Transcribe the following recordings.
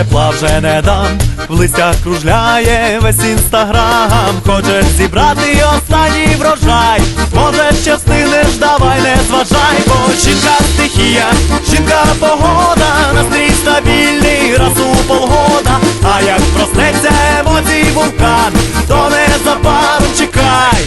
тепла вже не дам, в листях кружляє весь інстаграм. Хочеш зібрати останній врожай, може ще давай не зважай, бо жінка стихія, жінка погода, настрій стабільний, раз у полгода. А як проснеться емоцій вулкан, то незабаром чекай.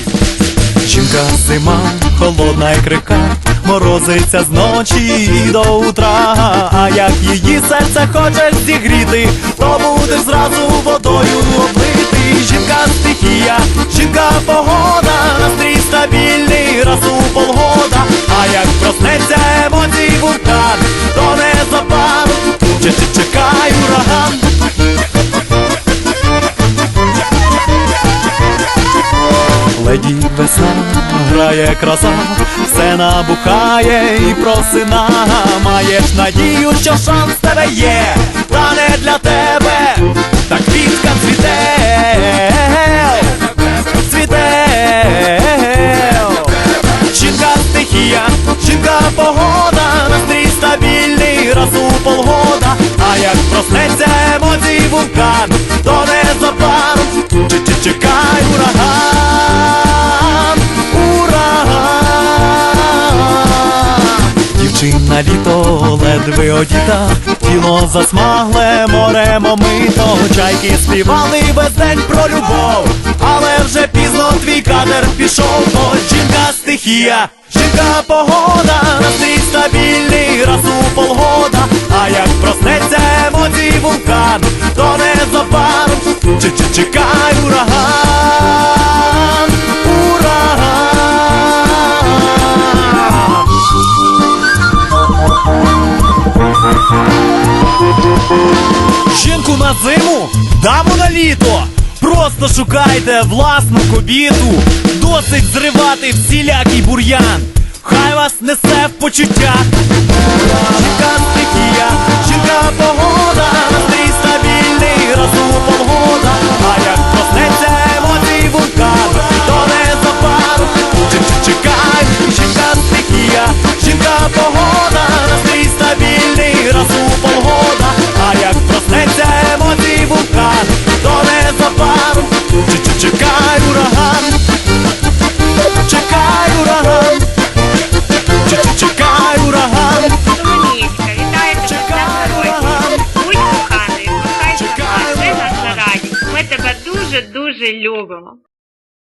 Жінка зима, холодна і крика, морозиться з ночі до утра. А як її серце хочеш зігріти, то будеш зразу водою облити. Жінка стихія, жінка погода, настрій стабільний, раз у полгода. А як проснеться Леді весна, грає краса, все набухає і просина. Маєш надію, що шанс тебе є, та не для тебе, та квітка цвіте, цвіте. Жінка стихія, жінка погода, настрій стабільний, раз у полгода. А як проснеться емоцій вулкан, то незабаром чи- чи- чекай ледве одіта, тіло засмагле, морем омито, чайки співали весь день про любов, але вже пізно твій кадр пішов, бо жінка стихія, жінка погода, настрій стабільний, раз у полгода, а як проснеться емоцій вулкан, то незабаром чи- чи- чекай ураган, зиму, даму на літо. Просто шукайте власну кобіту. Досить зривати всілякий бур'ян. Хай вас несе в почуттях. дуже любимо.